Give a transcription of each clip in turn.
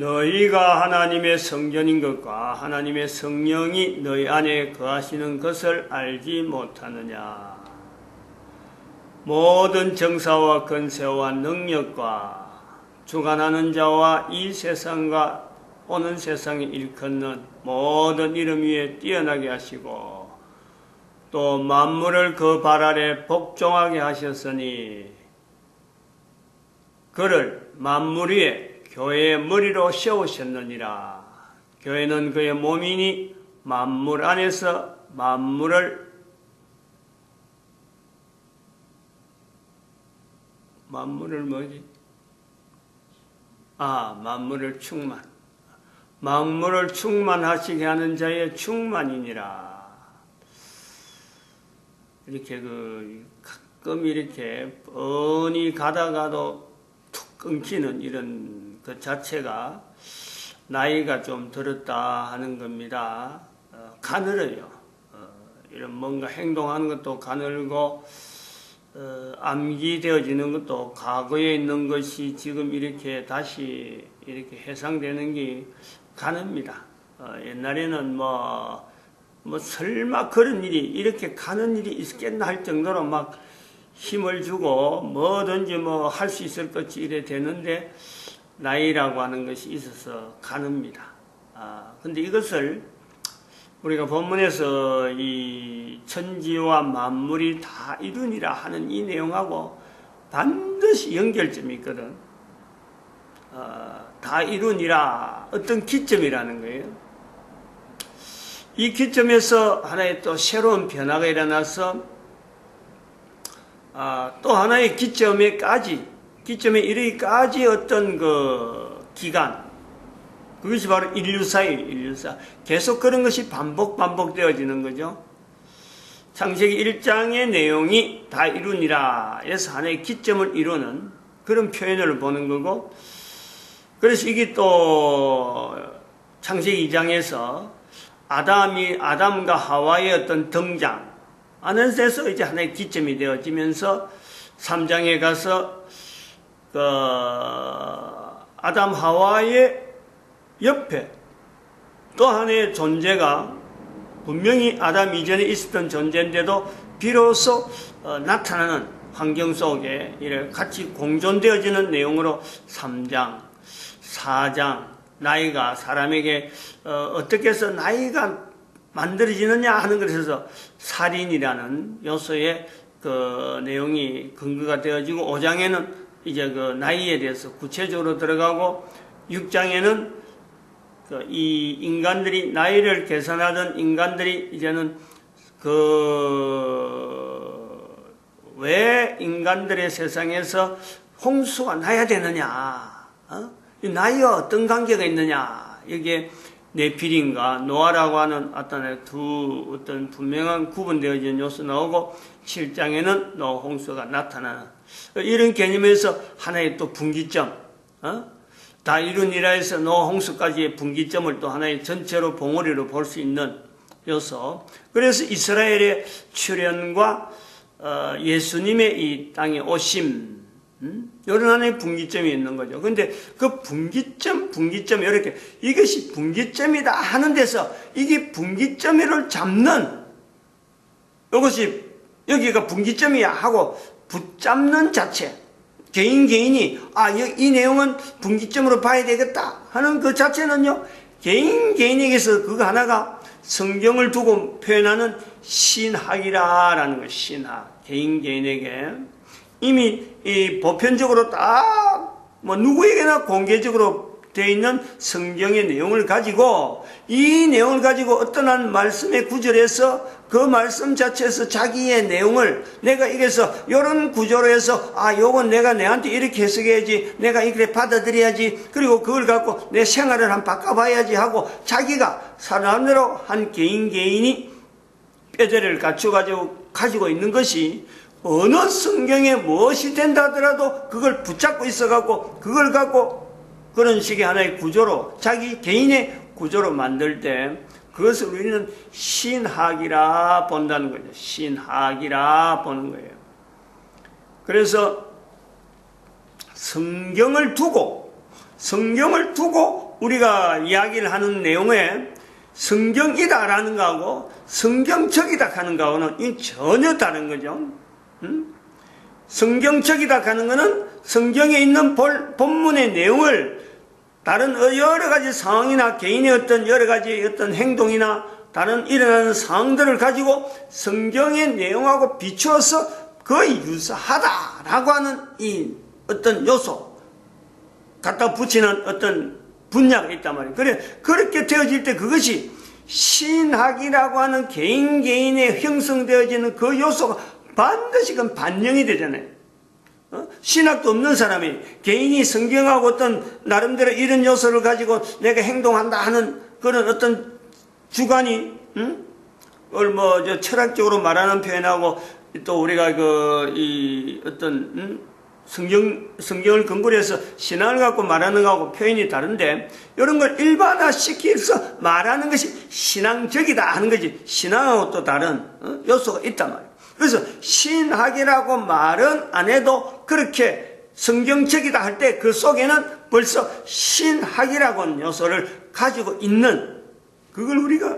너희가 하나님의 성전인 것과 하나님의 성령이 너희 안에 거하시는 것을 알지 못하느냐. 모든 정사와 건세와 능력과 주관하는 자와 이 세상과 오는 세상에 일컫는 모든 이름 위에 뛰어나게 하시고 또 만물을 그 발 아래 복종하게 하셨으니 그를 만물 위에 교회의 머리로 세우셨느니라. 교회는 그의 몸이니 만물 안에서 만물을 만물을 뭐지? 아, 만물을 충만. 만물을 충만하시게 하는 자의 충만이니라. 이렇게 그 가끔 이렇게 뻔히 가다가도 툭 끊기는 이런 그 자체가 나이가 좀 들었다 하는 겁니다. 어, 가늘어요. 어, 이런 뭔가 행동하는 것도 가늘고 어, 암기되어지는 것도 과거에 있는 것이 지금 이렇게 다시 이렇게 해상되는 게 가늡니다. 어, 옛날에는 뭐, 뭐 설마 그런 일이 이렇게 가는 일이 있겠나 할 정도로 막 힘을 주고 뭐든지 뭐 할 수 있을 것이 이래 되는데 나이라고 하는 것이 있어서 가늡니다. 아, 근데 이것을 우리가 본문에서 이 천지와 만물이 다 이루니라 하는 이 내용하고 반드시 연결점이 있거든. 어, 다 이루니라 어떤 기점이라는 거예요. 이 기점에서 하나의 또 새로운 변화가 일어나서 아, 또 하나의 기점에까지 기점에 이르기까지 어떤 그 기간 그것이 바로 인류사예요. 인류사 계속 그런 것이 반복 반복되어지는 거죠. 창세기 1장의 내용이 다 이루니라 해서 하나의 기점을 이루는 그런 표현을 보는 거고 그래서 이게 또 창세기 2장에서 아담이 아담과 하와의 어떤 등장 하는 데서 이제 하나의 기점이 되어지면서 3장에 가서 그 아담 하와의 옆에 또 하나의 존재가 분명히 아담 이전에 있었던 존재인데도 비로소 어, 나타나는 환경 속에 이를 같이 공존되어지는 내용으로 3장, 4장 나이가 사람에게 어, 떻게 해서 나이가 만들어지느냐 하는 것에서 살인이라는 요소의 그 내용이 근거가 되어지고 5장에는 이제 그 나이에 대해서 구체적으로 들어가고 6장에는 그 이 인간들이 나이를 계산하던 인간들이 이제는 그 왜 인간들의 세상에서 홍수가 나야 되느냐? 어? 나이와 어떤 관계가 있느냐? 이게 네필인과 노아라고 하는 어떤 두 어떤 분명한 구분되어진 요소 나오고 7장에는 노 홍수가 나타나는 이런 개념에서 하나의 또 분기점, 어? 다 이룬 이라 해서 노 홍수까지의 분기점을 또 하나의 전체로 봉우리로 볼 수 있는 요소. 그래서 이스라엘의 출현과 어, 예수님의 이 땅에 오심, 음? 이런 하나의 분기점이 있는 거죠. 근데 그 분기점, 분기점, 이렇게 이것이 분기점이다 하는 데서 이게 분기점을 잡는 이것이 여기가 분기점이야 하고 붙잡는 자체. 개인 개인이 아, 이 내용은 분기점으로 봐야 되겠다 하는 그 자체는요. 개인 개인에게서 그거 하나가 성경을 두고 표현하는 신학이라라는 거 신학. 개인 개인에게 이미 이 보편적으로 딱 뭐 누구에게나 공개적으로 되어 있는 성경의 내용을 가지고 이 내용을 가지고 어떤 한 말씀의 구절에서 그 말씀 자체에서 자기의 내용을 내가 이래서 이런 구조로 해서 아 요건 내가 내한테 이렇게 해석해야지 내가 이렇게 받아들여야지 그리고 그걸 갖고 내 생활을 한 바꿔봐야지 하고 자기가 사람으로 한 개인 개인이 뼈대를 갖춰 가지고 가지고 있는 것이 어느 성경에 무엇이 된다 하더라도 그걸 붙잡고 있어 갖고 그걸 갖고 그런 식의 하나의 구조로 자기 개인의 구조로 만들 때 그것을 우리는 신학이라 본다는 거죠. 신학이라 보는 거예요. 그래서 성경을 두고 성경을 두고 우리가 이야기를 하는 내용에 성경이다라는 거하고 성경적이다 하는 거하고는 이 전혀 다른 거죠. 음? 성경적이다 하는 것은 성경에 있는 볼- 본문의 내용을 다른 여러 가지 상황이나 개인의 어떤 여러 가지 어떤 행동이나 다른 일어나는 상황들을 가지고 성경의 내용하고 비추어서 거의 유사하다라고 하는 이 어떤 요소 갖다 붙이는 어떤 분야가 있단 말이에요. 그래 그렇게 되어질 때 그것이 신학이라고 하는 개인 개인의 형성되어지는 그 요소가 반드시 그 반영이 되잖아요. 어? 신학도 없는 사람이 개인이 성경하고 어떤 나름대로 이런 요소를 가지고 내가 행동한다 하는 그런 어떤 주관이 응? 그걸 뭐저 철학적으로 말하는 표현하고 또 우리가 그 이 어떤 음? 성경 성경을 근거로 해서 신앙을 갖고 말하는 거하고 표현이 다른데 이런 걸 일반화 시켜서 말하는 것이 신앙적이다 하는 거지 신앙하고 또 다른 어? 요소가 있단 말이에요. 그래서 신학이라고 말은 안 해도 그렇게 성경적이다 할 때 그 속에는 벌써 신학이라고 요소를 가지고 있는 그걸 우리가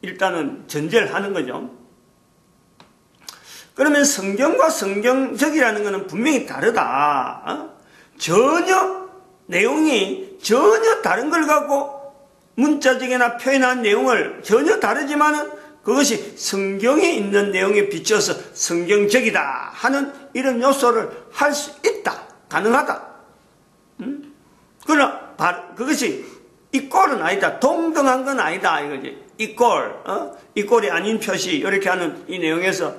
일단은 전제를 하는 거죠. 그러면 성경과 성경적이라는 것은 분명히 다르다. 어? 전혀 내용이 전혀 다른 걸 갖고 문자적이나 표현한 내용을 전혀 다르지만은 그것이 성경에 있는 내용에 비춰서 성경적이다 하는 이런 요소를 할 수 있다. 가능하다. 음? 그러나 바- 그것이 이꼴은 아니다. 동등한 건 아니다. 이거지. 이꼴, 어? 이꼴이 아닌 표시 이렇게 하는 이 내용에서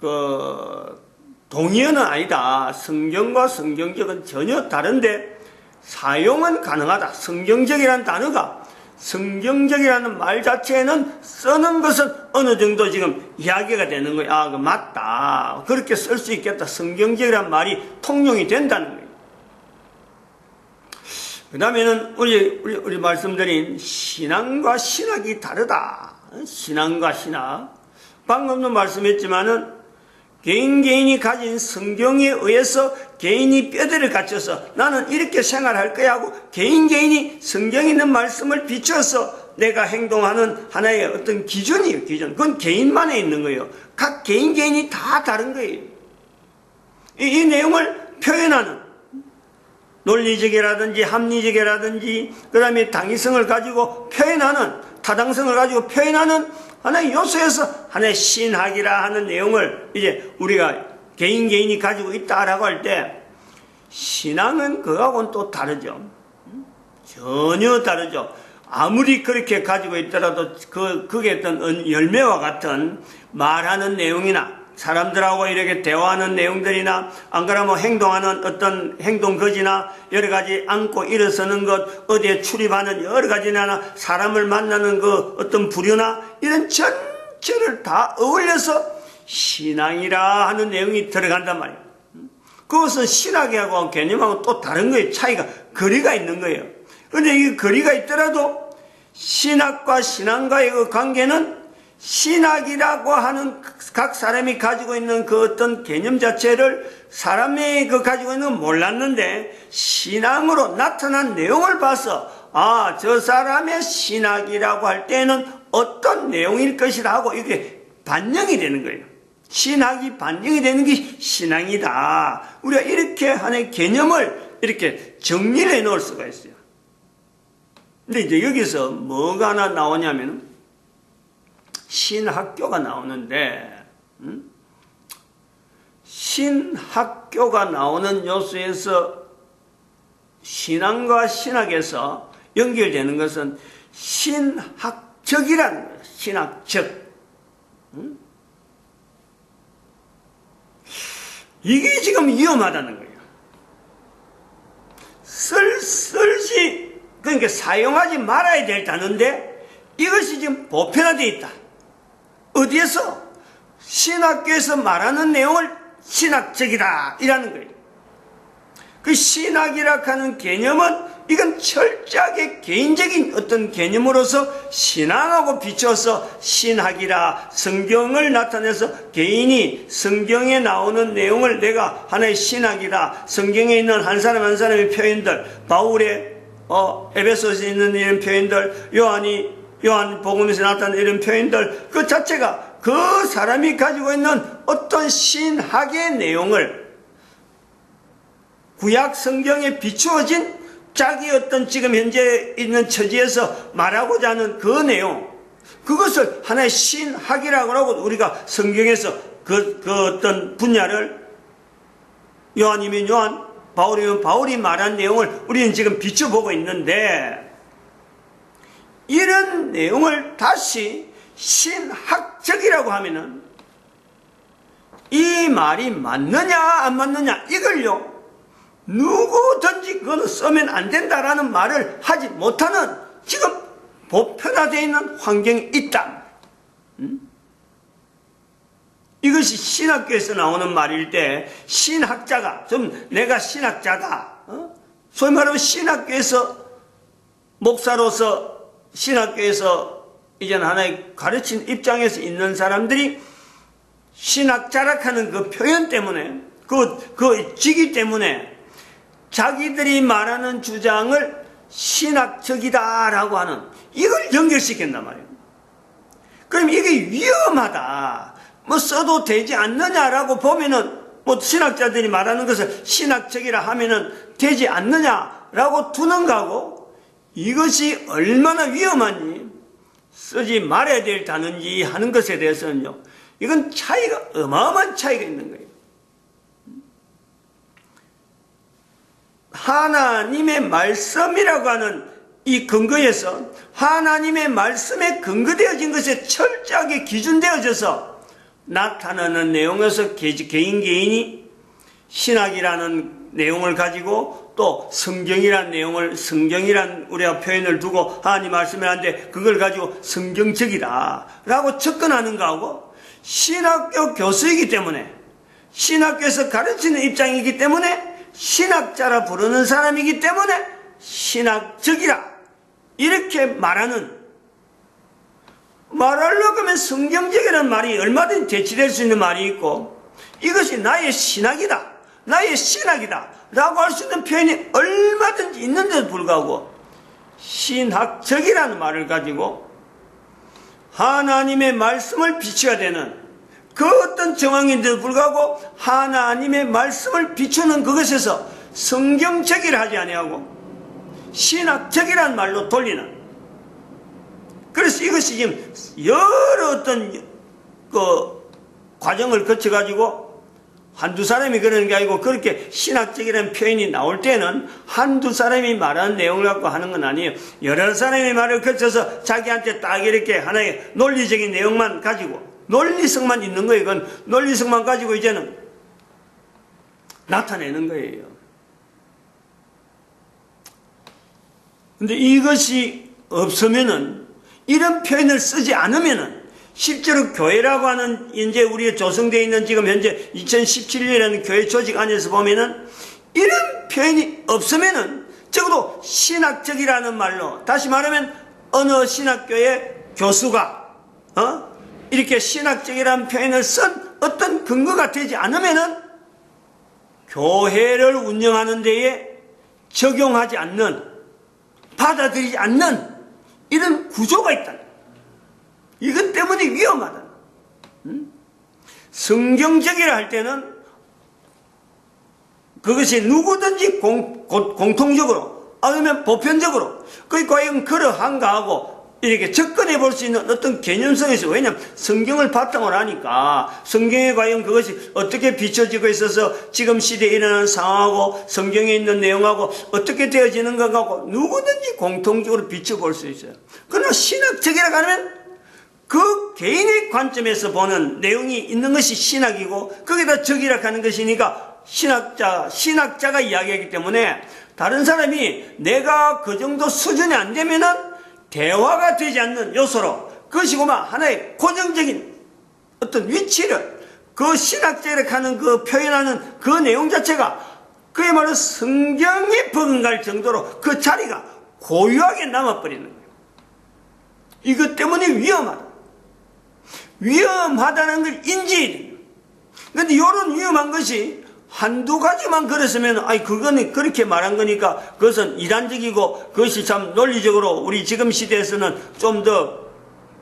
그 동의어는 아니다. 성경과 성경적은 전혀 다른데 사용은 가능하다. 성경적이라는 단어가 성경적이라는 말 자체는 쓰는 것은 어느 정도 지금 이야기가 되는 거야. 아, 그 맞다. 그렇게 쓸 수 있겠다. 성경적이라는 말이 통용이 된다는 거예요. 그 다음에는 우리, 우리, 우리 말씀드린 신앙과 신학이 다르다. 신앙과 신학. 방금도 말씀했지만은 개인 개인이 가진 성경에 의해서 개인이 뼈대를 갖춰서 나는 이렇게 생활할 거야 하고 개인 개인이 성경에 있는 말씀을 비춰서 내가 행동하는 하나의 어떤 기준이에요, 기준. 그건 개인만에 있는 거예요. 각 개인 개인이 다 다른 거예요. 이, 이 내용을 표현하는 논리적이라든지 합리적이라든지 그 다음에 당위성을 가지고 표현하는 타당성을 가지고 표현하는 하나의 요소에서 하나의 신학이라 하는 내용을 이제 우리가 개인 개인이 가지고 있다라고 할 때 신앙은 그거하고는 또 다르죠. 전혀 다르죠. 아무리 그렇게 가지고 있더라도 그, 그게 어떤 은- 열매와 같은 말하는 내용이나 사람들하고 이렇게 대화하는 내용들이나 안 그러면 행동하는 어떤 행동 거지나 여러 가지 안고 일어서는 것 어디에 출입하는 여러 가지나 사람을 만나는 그 어떤 부류나 이런 전체를 다 어울려서 신앙이라 하는 내용이 들어간단 말이에요. 그것은 신학하고 개념하고 또 다른 거예요. 차이가 거리가 있는 거예요. 그런데 이 거리가 있더라도 신학과 신앙과의 그 관계는 신학이라고 하는 각 사람이 가지고 있는 그 어떤 개념 자체를 사람이 그 가지고 있는 건 몰랐는데 신앙으로 나타난 내용을 봐서 아, 저 사람의 신학이라고 할 때는 어떤 내용일 것이다 하고 이게 반영이 되는 거예요. 신학이 반영이 되는 게 신앙이다. 우리가 이렇게 하나의 개념을 이렇게 정리를 해 놓을 수가 있어요. 근데 이제 여기서 뭐가 하나 나오냐면 신학교가 나오는데 음? 신학교가 나오는 요소에서 신앙과 신학에서 연결되는 것은 거예요. 신학적. 음? 이게 지금 위험하다는 거예요. 쓸, 쓸지, 그러니까 사용하지 말아야 될 단어인데 이것이 지금 보편화되어 있다. 어디에서? 신학교에서 말하는 내용을 신학적이다. 이라는 거예요. 그 신학이라 하는 개념은 이건 철저하게 개인적인 어떤 개념으로서 신앙하고 비춰서 신학이라 성경을 나타내서 개인이 성경에 나오는 내용을 내가 하나의 신학이다. 성경에 있는 한 사람 한 사람의 표현들, 바울의 어, 에베소서에 있는 이런 표현들, 요한이 요한 복음에서 나타난 이런 표현들 그 자체가 그 사람이 가지고 있는 어떤 신학의 내용을 구약 성경에 비추어진 자기 어떤 지금 현재 있는 처지에서 말하고자 하는 그 내용, 그것을 하나의 신학이라고 하고 우리가 성경에서 그, 그 어떤 분야를 요한이면 요한, 바울이면 바울이 말한 내용을 우리는 지금 비춰보고 있는데, 이런 내용을 다시 신학적이라고 하면은, 이 말이 맞느냐, 안 맞느냐, 이걸요, 누구든지 그거는 쓰면 안 된다라는 말을 하지 못하는 지금 보편화되어 있는 환경이 있다. 음? 이것이 신학교에서 나오는 말일 때 신학자가 좀 내가 신학자다. 어? 소위 말하면 신학교에서 목사로서 신학교에서 이제는 하나의 가르친 입장에서 있는 사람들이 신학자라 하는 그 표현 때문에 그, 그 직위 때문에 자기들이 말하는 주장을 신학적이다라고 하는 이걸 연결시킨단 말이에요. 그럼 이게 위험하다. 뭐 써도 되지 않느냐라고 보면은 뭐 신학자들이 말하는 것을 신학적이라 하면은 되지 않느냐라고 두는 거고 이것이 얼마나 위험한지 쓰지 말아야 될 단어인지 하는 것에 대해서는요. 이건 차이가 어마어마한 차이가 있는 거예요. 하나님의 말씀이라고 하는 이 근거에서 하나님의 말씀에 근거되어진 것에 철저하게 기준되어져서 나타나는 내용에서 개인 개인이 신학이라는 내용을 가지고 또 성경이라는 내용을 성경이란 우리가 표현을 두고 하나님 말씀을 하는데 그걸 가지고 성경적이다 라고 접근하는 거하고 신학교 교수이기 때문에 신학교에서 가르치는 입장이기 때문에 신학자라 부르는 사람이기 때문에 신학적이라 이렇게 말하는 말하려고 하면 성경적이라는 말이 얼마든지 대치될 수 있는 말이 있고 이것이 나의 신학이다. 나의 신학이다 라고 할 수 있는 표현이 얼마든지 있는데도 불구하고 신학적이라는 말을 가지고 하나님의 말씀을 비춰야 되는 그 어떤 정황인데도 불구하고 하나님의 말씀을 비추는 그것에서 성경적이라 하지 아니하고 신학적이란 말로 돌리는. 그래서 이것이 지금 여러 어떤 그 과정을 거쳐 가지고 한두 사람이 그러는 게 아니고 그렇게 신학적이라는 표현이 나올 때는 한두 사람이 말하는 내용을 갖고 하는 건 아니에요. 여러 사람의 말을 거쳐서 자기한테 딱 이렇게 하나의 논리적인 내용만 가지고 논리성만 있는 거예요. 이건 논리성만 가지고 이제는 나타내는 거예요. 근데 이것이 없으면은 이런 표현을 쓰지 않으면은 실제로 교회라고 하는 이제 우리의 조성되어 있는 지금 현재 2017년이라는 교회 조직 안에서 보면은 이런 표현이 없으면은 적어도 신학적이라는 말로 다시 말하면 어느 신학교의 교수가 어? 이렇게 신학적이라는 표현을 쓴 어떤 근거가 되지 않으면은 교회를 운영하는 데에 적용하지 않는, 받아들이지 않는 이런 구조가 있다. 이것 때문에 위험하다. 음? 성경적이라 할 때는 그것이 누구든지 공, 공통적으로 아니면 보편적으로 그 과연 그러한가 하고 이렇게 접근해 볼 수 있는 어떤 개념성에서 왜냐하면 성경을 바탕으로 하니까 성경에 과연 그것이 어떻게 비춰지고 있어서 지금 시대에 일어나는 상황하고 성경에 있는 내용하고 어떻게 되어지는 건가고 누구든지 공통적으로 비춰볼 수 있어요. 그러나 신학적이라고 하면 그 개인의 관점에서 보는 내용이 있는 것이 신학이고 거기다 적이라 하는 것이니까 신학자, 신학자가 이야기하기 때문에 다른 사람이 내가 그 정도 수준이 안 되면은 대화가 되지 않는 요소로 그것이 고만 하나의 고정적인 어떤 위치를 그 신학자를 하는 그 표현하는 그 내용 자체가 그야말로 성경에 버금갈 정도로 그 자리가 고유하게 남아버리는 거예요. 이것 때문에 위험하다. 위험하다는 걸 인지해야 됩니다. 근데 이런 위험한 것이 한두 가지만 그랬으면, 아니, 그거는 그렇게 말한 거니까 그것은 이단적이고 그것이 참 논리적으로 우리 지금 시대에서는 좀더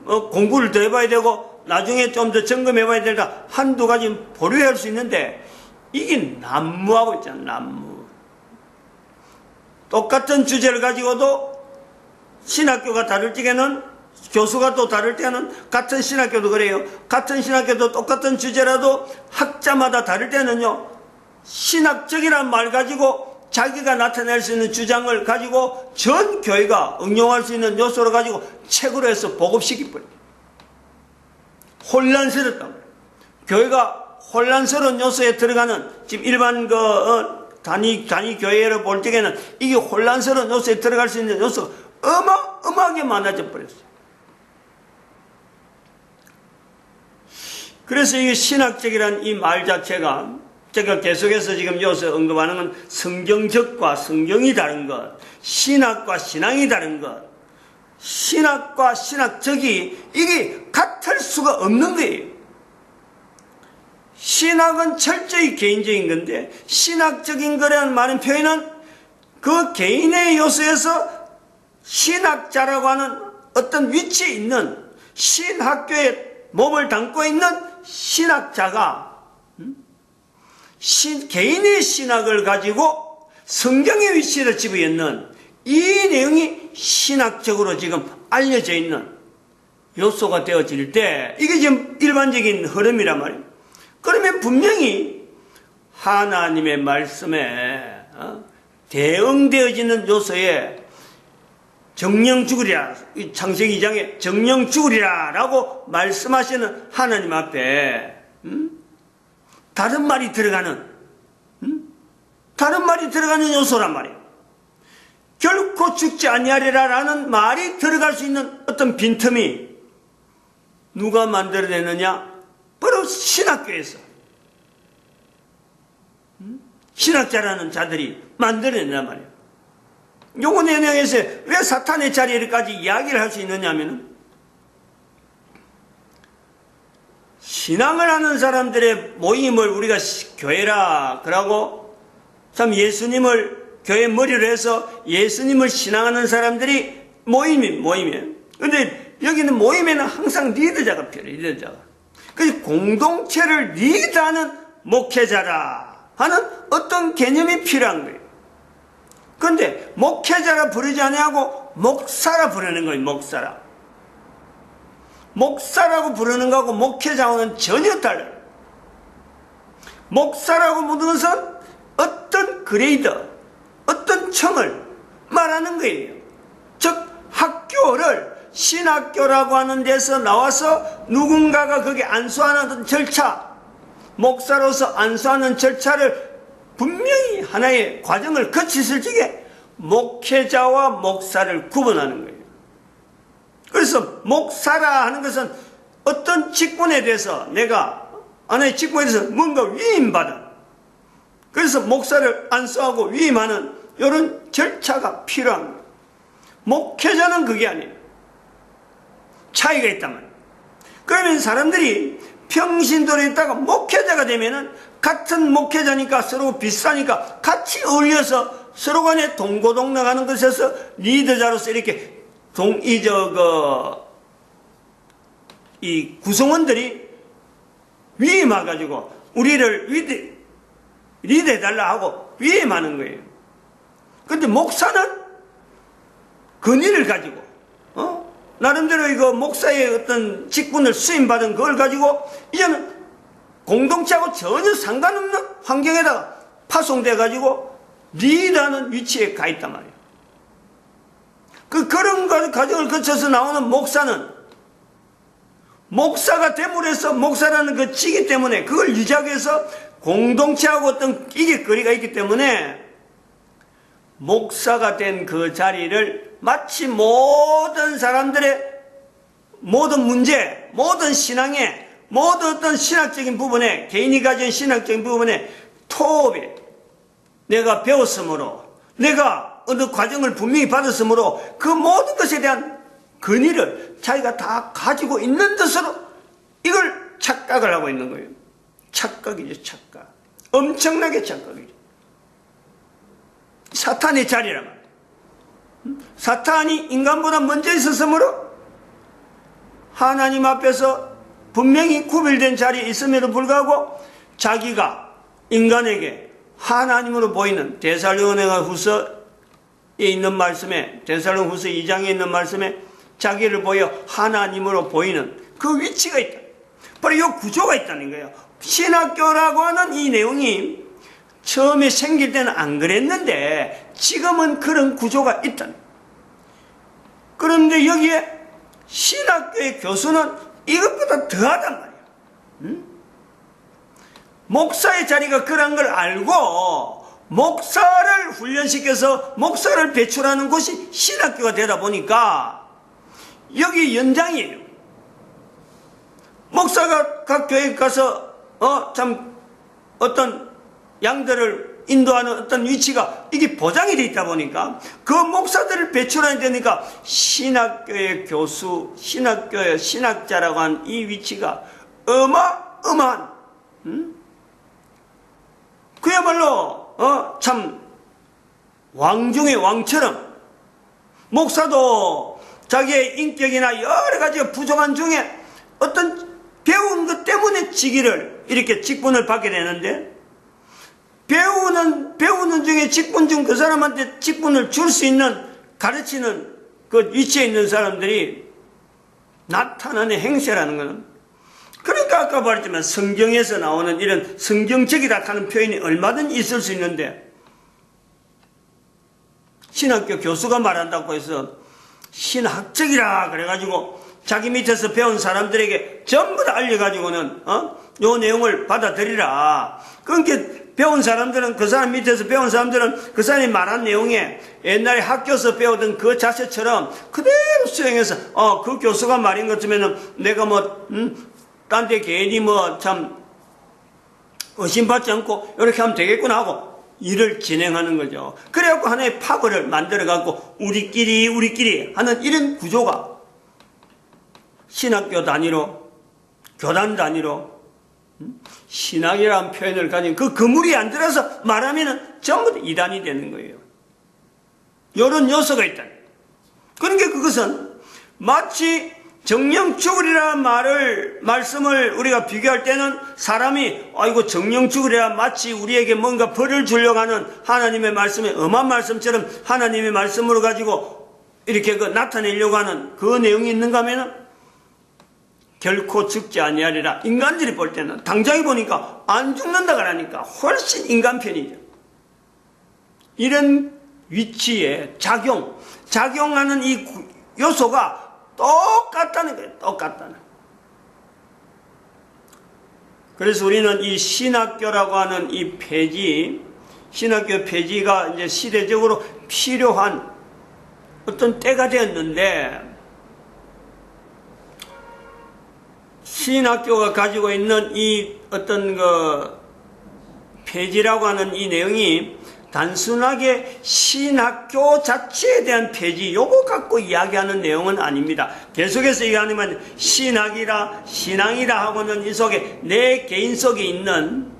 어, 공부를 더 해봐야 되고 나중에 좀 더 점검해봐야 되니까 한두 가지 보류할 수 있는데 이게 난무하고 있잖아, 난무. 똑같은 주제를 가지고도 신학교가 다를 적에는 교수가 또 다를 때는 같은 신학교도 그래요. 같은 신학교도 똑같은 주제라도 학자마다 다를 때는요. 신학적이라는 말 가지고 자기가 나타낼 수 있는 주장을 가지고 전 교회가 응용할 수 있는 요소를 가지고 책으로 해서 보급시키 버려요. 혼란스럽다. 교회가 혼란스러운 요소에 들어가는 지금 일반 그 어, 단위 단위 교회를 볼 적에는 이게 혼란스러운 요소에 들어갈 수 있는 요소 어마어마하게 많아져 버렸어요. 그래서 이 신학적이라는 이말 자체가 제가 계속해서 지금 여기서 언급하는 건 성경적과 성경이 다른 것, 신학과 신앙이 다른 것, 신학과 신학적이 이게 같을 수가 없는 거예요. 신학은 철저히 개인적인 건데 신학적인 거라는 말은 표현은 그 개인의 요소에서 신학자라고 하는 어떤 위치에 있는 신학교에 몸을 담고 있는 신학자가 신, 개인의 신학을 가지고 성경의 위치를 집어있는 이 내용이 신학적으로 지금 알려져 있는 요소가 되어질 때 이게 지금 일반적인 흐름이란 말이에요. 그러면 분명히 하나님의 말씀에 어, 대응되어지는 요소에 정령 죽으리라 창세기 2장에 정령 죽으리라 라고 말씀하시는 하나님 앞에 음? 다른 말이 들어가는 음? 다른 말이 들어가는 요소란 말이에요. 결코 죽지 아니하리라라는 말이 들어갈 수 있는 어떤 빈틈이 누가 만들어내느냐? 바로 신학교에서 음? 신학자라는 자들이 만들어낸단 말이에요. 요거 내용에서 왜 사탄의 자리까지 이야기를 할 수 있느냐 하면은 신앙을 하는 사람들의 모임을 우리가 교회라 그러고 참 예수님을 교회 머리로 해서 예수님을 신앙하는 사람들이 모임이 모임이에요. 근데 여기는 모임에는 항상 리더자가 필요해요. 리더자가. 그 공동체를 리드하는 목회자라 하는 어떤 개념이 필요한 거예요. 그런데 목회자라 부르지 아니하고 목사라 부르는 거예요. 목사라. 목사라고 부르는 거하고 목회자와는 전혀 달라요. 목사라고 부르는 것은 어떤 그레이드, 어떤 청을 말하는 거예요. 즉 학교를 신학교라고 하는 데서 나와서 누군가가 거기 안수하는 절차, 목사로서 안수하는 절차를 분명히 하나의 과정을 거치실 적에 목회자와 목사를 구분하는 거예요. 그래서 목사라 하는 것은 어떤 직분에 대해서 내가 하나의 직분에 대해서 뭔가 위임받은 그래서 목사를 안수하고 위임하는 이런 절차가 필요한 거예요. 목회자는 그게 아니에요. 차이가 있단 말이에요. 그러면 사람들이 평신도에 있다가 목회자가 되면은 같은 목회자니까 서로 비슷하니까 같이 어울려서 서로 간에 동고동락하는 것에서 리더자로서 이렇게 동, 이, 저, 그, 이 구성원들이 위임해가지고 우리를 리드, 리드해달라 하고 위임하는 거예요. 근데 목사는 근위를 가지고, 어? 나름대로 이거 목사의 어떤 직분을 수임받은 그걸 가지고 이제는 공동체하고 전혀 상관없는 환경에다가 파송돼 가지고 리드하는 위치에 가 있단 말이에요. 그 그런 과정을 거쳐서 나오는 목사는 목사가 됨으로써 목사라는 그 직이 때문에 그걸 유지하기 위해서 공동체하고 어떤 이게 거리가 있기 때문에 목사가 된 그 자리를 마치 모든 사람들의 모든 문제, 모든 신앙의 모든 어떤 신학적인 부분에 개인이 가진 신학적인 부분에 토업에 내가 배웠으므로 내가 어느 과정을 분명히 받았으므로 그 모든 것에 대한 근위를 자기가 다 가지고 있는 듯으로 이걸 착각을 하고 있는 거예요. 착각이죠, 착각. 엄청나게 착각이죠. 사탄의. 음? 사탄이 인간보다 먼저 있었으므로 하나님 앞에서 분명히 구별된 자리에 있음에도 불구하고 자기가 인간에게 하나님으로 보이는 대살로니가 후서에 있는 말씀에 대살로 후서 2장에 있는 말씀에 자기를 보여 하나님으로 보이는 그 위치가 있다. 바로 이 구조가 있다는 거예요. 신학교라고 하는 이 내용이 처음에 생길 때는 안 그랬는데 지금은 그런 구조가 있다. 그런데 여기에 신학교의 교수는 이것보다 더하단 말이에요. 응? 목사의 자리가 그런 걸 알고 목사를 훈련시켜서 목사를 배출하는 곳이 신학교가 되다 보니까 여기 연장이에요. 목사가 각 교회 가서 어 참 어떤 양들을 인도하는 어떤 위치가 이게 보장이 돼 있다 보니까 그 목사들을 배출해야 되니까 신학교의 교수, 신학교의 신학자라고 한 이 위치가 어마어마한 음? 그야말로 어, 참 왕중의 왕처럼 목사도 자기의 인격이나 여러 가지 부족한 중에 어떤 배운 것 때문에 직위를 이렇게 직분을 받게 되는데 배우는 중에 직분 중 그 사람한테 직분을 줄 수 있는 가르치는 그 위치에 있는 사람들이 나타나는 행세라는 것은 그러니까 아까 말했지만 성경에서 나오는 이런 성경적이다 하는 표현이 얼마든지 있을 수 있는데 신학교 교수가 말한다고 해서 신학적이라 그래가지고 자기 밑에서 배운 사람들에게 전부 다 알려가지고는 어? 요 내용을 받아들이라. 그러니까 배운 사람들은 그 사람 밑에서 배운 사람들은 그 사람이 말한 내용에 옛날에 학교에서 배우던 그 자세처럼 그대로 수행해서 어 그 교수가 말인 것쯤에는 내가 뭐 음, 딴데 괜히 뭐 참 의심받지 않고 이렇게 하면 되겠구나 하고 일을 진행하는 거죠. 그래갖고 하나의 파벌을 만들어갖고 우리끼리 우리끼리 하는 이런 구조가 신학교 단위로 교단 단위로 음? 신학이라는 표현을 가진 그 그물이 안 들어서 말하면 전부 다 이단이 되는 거예요. 이런 요소가 있다. 그러니까 그것은 마치 정령 죽으리라는 말을, 말씀을 우리가 비교할 때는 사람이, 아이고, 정령 죽으리라 마치 우리에게 뭔가 벌을 주려고 하는 하나님의 말씀에 엄한 말씀처럼 하나님의 말씀으로 가지고 이렇게 그 나타내려고 하는 그 내용이 있는가 하면은 결코 죽지 아니하리라. 인간들이 볼 때는 당장에 보니까 안 죽는다 그러니까 훨씬 인간 편이죠. 이런 위치에 작용, 작용하는 이 요소가 똑같다는 거예요. 똑같다는. 그래서 우리는 이 신학교라고 하는 이 폐지, 신학교 폐지가 이제 시대적으로 필요한 어떤 때가 되었는데, 신학교가 가지고 있는 이 어떤 그 폐지라고 하는 이 내용이 단순하게 신학교 자체에 대한 폐지 요거 갖고 이야기하는 내용은 아닙니다. 계속해서 얘기하면 신학이라 신앙이라 하고는 이 속에 내 개인 속에 있는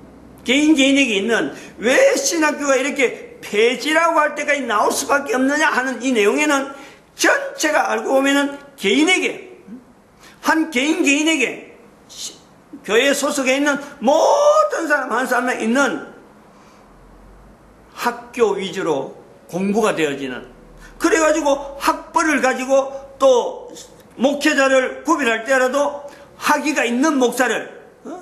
개인 개인에게 있는 왜 신학교가 이렇게 폐지라고 할 때까지 나올 수밖에 없느냐 하는 이 내용에는 전체가 알고 보면은 개인에게 한 개인 개인에게 교회 소속에 있는 모든 사람 한 사람에 있는 학교 위주로 공부가 되어지는 그래가지고 학벌을 가지고 또 목회자를 구별할 때라도 학위가 있는 목사를 어?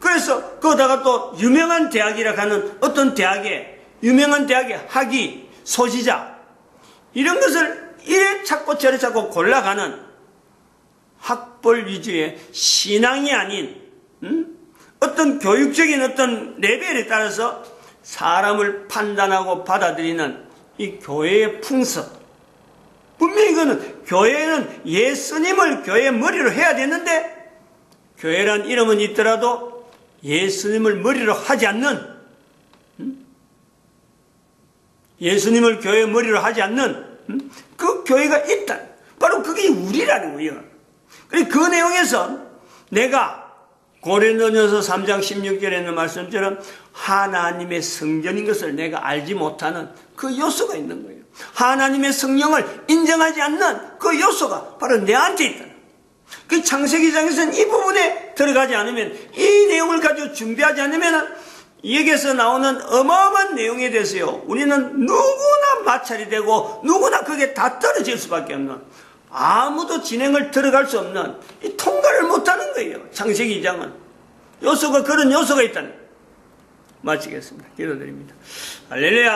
그래서 거기다가 또 유명한 대학이라 하는 어떤 대학에 유명한 대학의 학위 소지자 이런 것을 이래 찾고 저래 찾고 골라가는 학벌 위주의 신앙이 아닌 음? 어떤 교육적인 어떤 레벨에 따라서 사람을 판단하고 받아들이는 이 교회의 풍습. 분명히 이거는 교회는 예수님을 교회의 머리로 해야 되는데 교회란 이름은 있더라도 예수님을 머리로 하지 않는 음? 예수님을 교회 머리로 하지 않는 음? 그 교회가 있다. 바로 그게 우리라는 거예요. 그 내용에서 내가 고린도전서 3장 16절에 있는 말씀처럼 하나님의 성전인 것을 내가 알지 못하는 그 요소가 있는 거예요. 하나님의 성령을 인정하지 않는 그 요소가 바로 내한테 있다. 그 창세기장에서는 이 부분에 들어가지 않으면 이 내용을 가지고 준비하지 않으면 여기에서 나오는 어마어마한 내용에 대해서요. 우리는 누구나 마찰이 되고 누구나 그게 다 떨어질 수밖에 없는 아무도 진행을 들어갈 수 없는 이 통과를 못하는 거예요. 창세기 2장은 요소가 그런 요소가 있다는. 마치겠습니다. 기도드립니다. 할렐루야.